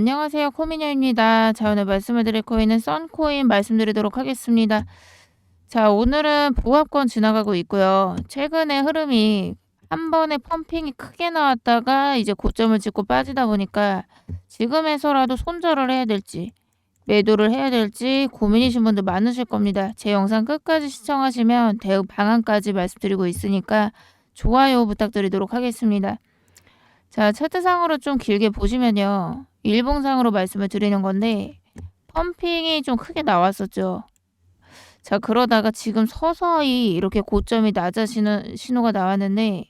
안녕하세요. 코미녀입니다. 자, 오늘 말씀을 드릴 코인은 썬코인 말씀드리도록 하겠습니다. 자, 오늘은 보합권 지나가고 있고요. 최근에 흐름이 한 번에 펌핑이 크게 나왔다가 이제 고점을 찍고 빠지다 보니까 지금에서라도 손절을 해야 될지 매도를 해야 될지 고민이신 분들 많으실 겁니다. 제 영상 끝까지 시청하시면 대응 방안까지 말씀드리고 있으니까 좋아요 부탁드리도록 하겠습니다. 자, 차트상으로 좀 길게 보시면요. 일봉상으로 말씀을 드리는 건데 펌핑이 좀 크게 나왔었죠. 자, 그러다가 지금 서서히 이렇게 고점이 낮아지는 신호가 나왔는데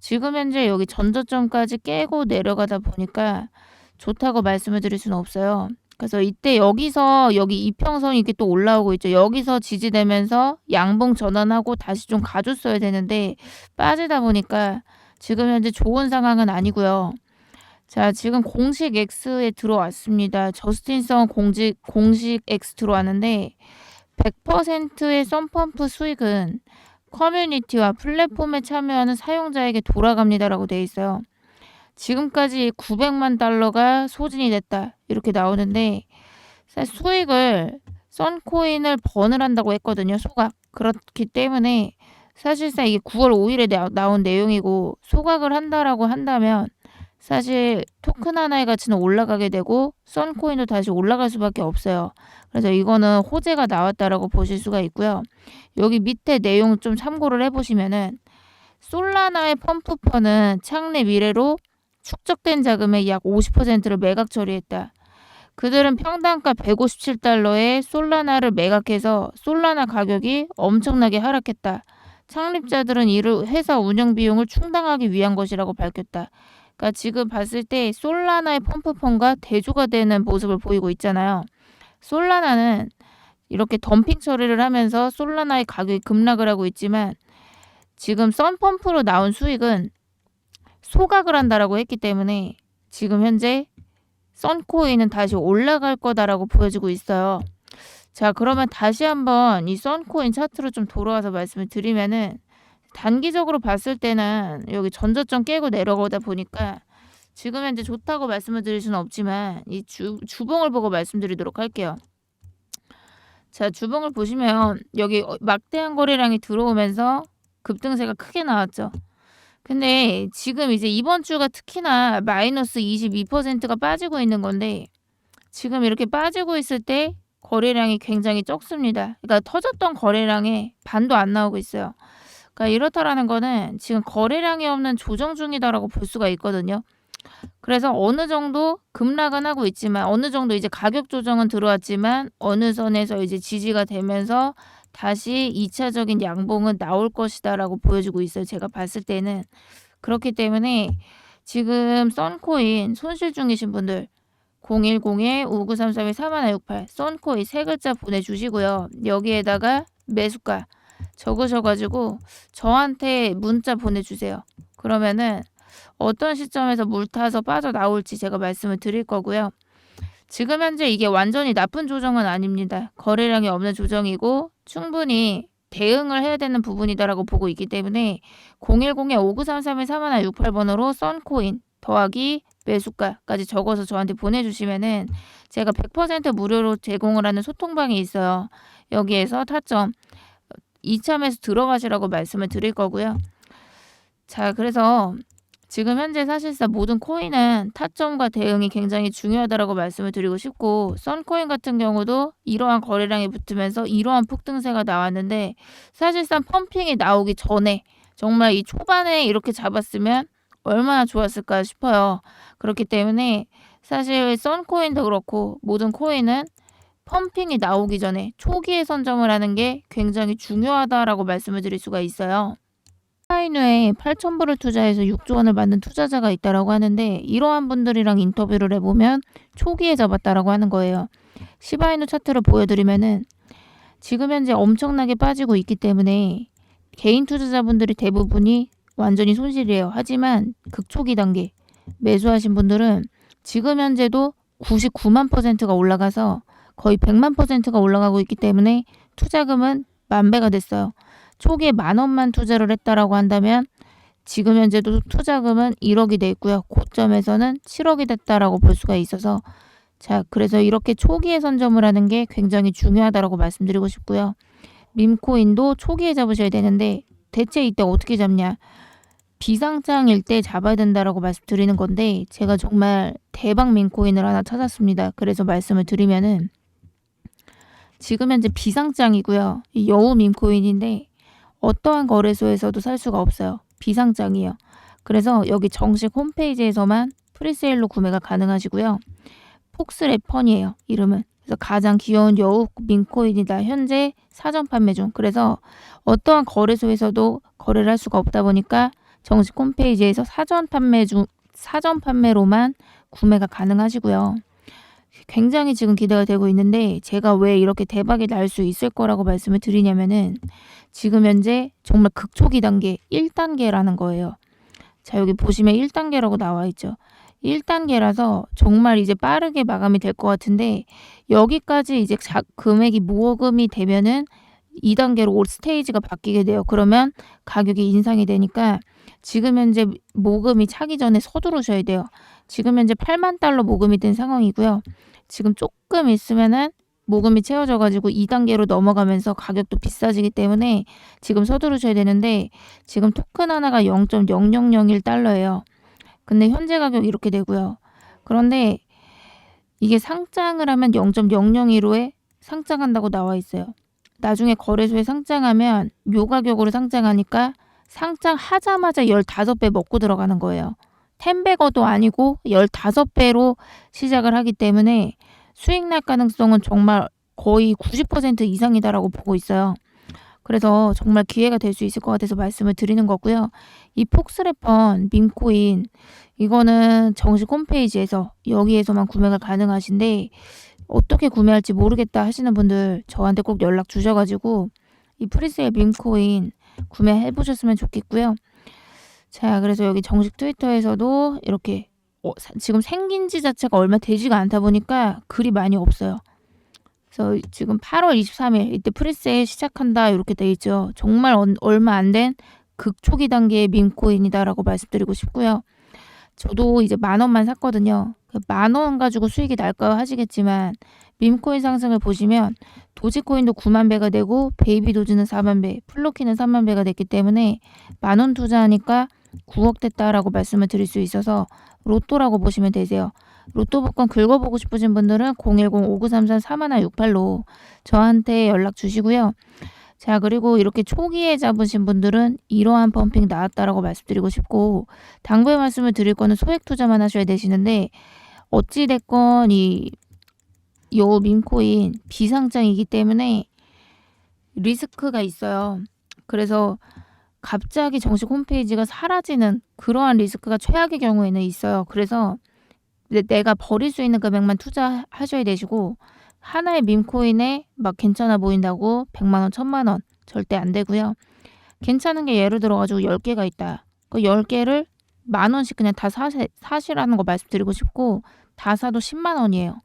지금 현재 여기 전저점까지 깨고 내려가다 보니까 좋다고 말씀을 드릴 수는 없어요. 그래서 이때 여기서 여기 이평선이 이렇게 또 올라오고 있죠. 여기서 지지되면서 양봉 전환하고 다시 좀 가줬어야 되는데 빠지다 보니까 지금 현재 좋은 상황은 아니고요. 자, 지금 공식 X에 들어왔습니다. 저스틴성 공식 공식 X 들어왔는데 100%의 썬펌프 수익은 커뮤니티와 플랫폼에 참여하는 사용자에게 돌아갑니다라고 돼 있어요. 지금까지 900만 달러가 소진이 됐다. 이렇게 나오는데 수익을 썬코인을 번을 한다고 했거든요. 소각. 그렇기 때문에 사실상 이게 9월 5일에 나, 나온 내용이고 소각을 한다라고 한다면 사실 토큰 하나의 가치는 올라가게 되고 썬코인도 다시 올라갈 수밖에 없어요. 그래서 이거는 호재가 나왔다라고 보실 수가 있고요. 여기 밑에 내용 좀 참고를 해보시면은 솔라나의 펌프펀은 창내 미래로 축적된 자금의 약 50%를 매각 처리했다. 그들은 평당가 157달러에 솔라나를 매각해서 솔라나 가격이 엄청나게 하락했다. 창립자들은 이를 회사 운영 비용을 충당하기 위한 것이라고 밝혔다. 그러니까 지금 봤을 때 솔라나의 펌프펀과 대조가 되는 모습을 보이고 있잖아요. 솔라나는 이렇게 덤핑 처리를 하면서 솔라나의 가격이 급락을 하고 있지만 지금 썬펌프로 나온 수익은 소각을 한다라고 했기 때문에 지금 현재 썬코인은 다시 올라갈 거다라고 보여지고 있어요. 자, 그러면 다시 한번 이 썬코인 차트로 좀 돌아와서 말씀을 드리면은 단기적으로 봤을 때는 여기 전저점 깨고 내려가다 보니까 지금 현재 좋다고 말씀을 드릴 수는 없지만 이 주, 주봉을 보고 말씀드리도록 할게요. 자, 주봉을 보시면 여기 어, 막대한 거래량이 들어오면서 급등세가 크게 나왔죠. 근데 지금 이제 이번 주가 특히나 마이너스 22%가 빠지고 있는 건데 지금 이렇게 빠지고 있을 때 거래량이 굉장히 적습니다. 그러니까 터졌던 거래량의 반도 안 나오고 있어요. 그러니까 이렇다라는 거는 지금 거래량이 없는 조정 중이다라고 볼 수가 있거든요. 그래서 어느 정도 급락은 하고 있지만 어느 정도 이제 가격 조정은 들어왔지만 어느 선에서 이제 지지가 되면서 다시 2차적인 양봉은 나올 것이다라고 보여주고 있어요. 제가 봤을 때는 그렇기 때문에 지금 썬코인 손실 중이신 분들 010-5933-4168 썬코인 세 글자 보내주시고요. 여기에다가 매수가 적으셔가지고 저한테 문자 보내주세요. 그러면은 어떤 시점에서 물 타서 빠져나올지 제가 말씀을 드릴 거고요. 지금 현재 이게 완전히 나쁜 조정은 아닙니다. 거래량이 없는 조정이고 충분히 대응을 해야 되는 부분이다라고 보고 있기 때문에 010-5933-3168번으로 썬코인 더하기 매수가까지 적어서 저한테 보내주시면은 제가 100% 무료로 제공을 하는 소통방이 있어요. 여기에서 타점 이참에서 들어가시라고 말씀을 드릴 거고요. 자, 그래서 지금 현재 사실상 모든 코인은 타점과 대응이 굉장히 중요하다라고 말씀을 드리고 싶고 썬코인 같은 경우도 이러한 거래량이 붙으면서 이러한 폭등세가 나왔는데 사실상 펌핑이 나오기 전에 정말 이 초반에 이렇게 잡았으면 얼마나 좋았을까 싶어요. 그렇기 때문에 사실 썬코인도 그렇고 모든 코인은 펌핑이 나오기 전에 초기에 선점을 하는 게 굉장히 중요하다라고 말씀을 드릴 수가 있어요. 시바이누에 8,000불을 투자해서 6조 원을 만든 투자자가 있다라고 하는데 이러한 분들이랑 인터뷰를 해보면 초기에 잡았다라고 하는 거예요. 시바이누 차트를 보여드리면은 지금 현재 엄청나게 빠지고 있기 때문에 개인 투자자분들이 대부분이 완전히 손실이에요. 하지만 극초기 단계 매수하신 분들은 지금 현재도 99만 퍼센트가 올라가서 거의 100만 퍼센트가 올라가고 있기 때문에 투자금은 만 배가 됐어요. 초기에 만 원만 투자를 했다라고 한다면 지금 현재도 투자금은 1억이 돼 있고요. 고점에서는 7억이 됐다라고 볼 수가 있어서 자, 그래서 이렇게 초기에 선점을 하는 게 굉장히 중요하다라고 말씀드리고 싶고요. 밈코인도 초기에 잡으셔야 되는데 대체 이때 어떻게 잡냐? 비상장일 때 잡아야 된다라고 말씀드리는 건데 제가 정말 대박 밈코인을 하나 찾았습니다. 그래서 말씀을 드리면은 지금 현재 비상장이고요. 이 여우 밈코인인데 어떠한 거래소에서도 살 수가 없어요. 비상장이에요. 그래서 여기 정식 홈페이지에서만 프리세일로 구매가 가능하시고요. 폭스 래펀이에요. 이름은. 그래서 가장 귀여운 여우 민코인이다. 현재 사전 판매 중. 그래서 어떠한 거래소에서도 거래를 할 수가 없다 보니까 정식 홈페이지에서 사전 판매 중 사전 판매로만 구매가 가능하시고요. 굉장히 지금 기대가 되고 있는데 제가 왜 이렇게 대박이 날 수 있을 거라고 말씀을 드리냐면은 지금 현재 정말 극초기 단계 1단계라는 거예요. 자, 여기 보시면 1단계라고 나와 있죠. 1단계라서 정말 이제 빠르게 마감이 될 것 같은데 여기까지 이제 자, 금액이 모금이 되면은 2단계로 올 스테이지가 바뀌게 돼요. 그러면 가격이 인상이 되니까 지금 현재 모금이 차기 전에 서두르셔야 돼요. 지금 현재 8만 달러 모금이 된 상황이고요. 지금 조금 있으면은 모금이 채워져 가지고 2단계로 넘어가면서 가격도 비싸지기 때문에 지금 서두르셔야 되는데 지금 토큰 하나가 0.0001달러예요. 근데 현재 가격 이렇게 되고요. 그런데 이게 상장을 하면 0.001호에 상장한다고 나와 있어요. 나중에 거래소에 상장하면 요 가격으로 상장하니까 상장하자마자 15배 먹고 들어가는 거예요. 10배거도 아니고 15배로 시작을 하기 때문에 수익 날 가능성은 정말 거의 90% 이상이다라고 보고 있어요. 그래서 정말 기회가 될 수 있을 것 같아서 말씀을 드리는 거고요. 이 폭스래펀 밈코인 이거는 정식 홈페이지에서 여기에서만 구매가 가능하신데 어떻게 구매할지 모르겠다 하시는 분들 저한테 꼭 연락 주셔가지고 이 프리세일 밈코인 구매해 보셨으면 좋겠고요. 자, 그래서 여기 정식 트위터에서도 이렇게 어, 사- 지금 생긴 지 자체가 얼마 되지가 않다 보니까 글이 많이 없어요. 그래서 지금 8월 23일 이때 프리세일 시작한다 이렇게 돼 있죠. 정말 얼- 얼마 안 된 극초기 단계의 밈코인이다라고 말씀드리고 싶고요. 저도 이제 만 원만 샀거든요. 그만원 가지고 수익이 날까요 하시겠지만 밈코인 상승을 보시면 도지코인도 9만 배가 되고 베이비 도지는 4만 배, 플로키는 3만 배가 됐기 때문에 만 원 투자하니까 9억 됐다라고 말씀을 드릴 수 있어서 로또라고 보시면 되세요. 로또 복권 긁어보고 싶으신 분들은 010-5933-4168로 저한테 연락 주시고요. 자, 그리고 이렇게 초기에 잡으신 분들은 이러한 펌핑 나왔다라고 말씀드리고 싶고, 당부의 말씀을 드릴 거는 소액 투자만 하셔야 되시는데, 어찌됐건 이, 요 밈코인 비상장이기 때문에 리스크가 있어요. 그래서 갑자기 정식 홈페이지가 사라지는 그러한 리스크가 최악의 경우에는 있어요. 그래서 내- 내가 버릴 수 있는 금액만 투자하셔야 되시고 하나의 밈코인에 막 괜찮아 보인다고 100만 원, 1000만 원 절대 안 되고요. 괜찮은 게 예를 들어 가지고 10개가 있다. 그 10개를 만 원씩 그냥 다 사세, 사시라는 거 말씀드리고 싶고 다 사도 10만 원이에요.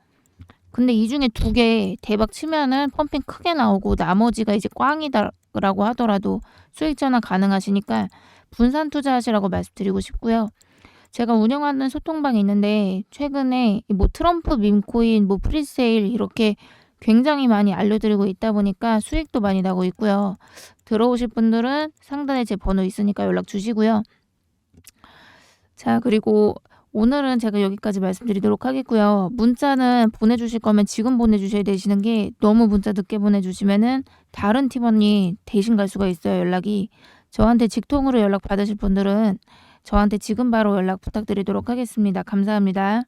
근데 이 중에 두 개 대박 치면은 펌핑 크게 나오고 나머지가 이제 꽝이다 라고 하더라도 수익 전환 가능하시니까 분산 투자하시라고 말씀드리고 싶고요. 제가 운영하는 소통방이 있는데 최근에 뭐 트럼프 밈코인, 뭐 프리세일 이렇게 굉장히 많이 알려드리고 있다 보니까 수익도 많이 나고 있고요. 들어오실 분들은 상단에 제 번호 있으니까 연락 주시고요. 자, 그리고 오늘은 제가 여기까지 말씀드리도록 하겠고요. 문자는 보내주실 거면 지금 보내주셔야 되시는 게 너무 문자 늦게 보내주시면은 다른 팀원이 대신 갈 수가 있어요, 연락이. 저한테 직통으로 연락 받으실 분들은 저한테 지금 바로 연락 부탁드리도록 하겠습니다. 감사합니다.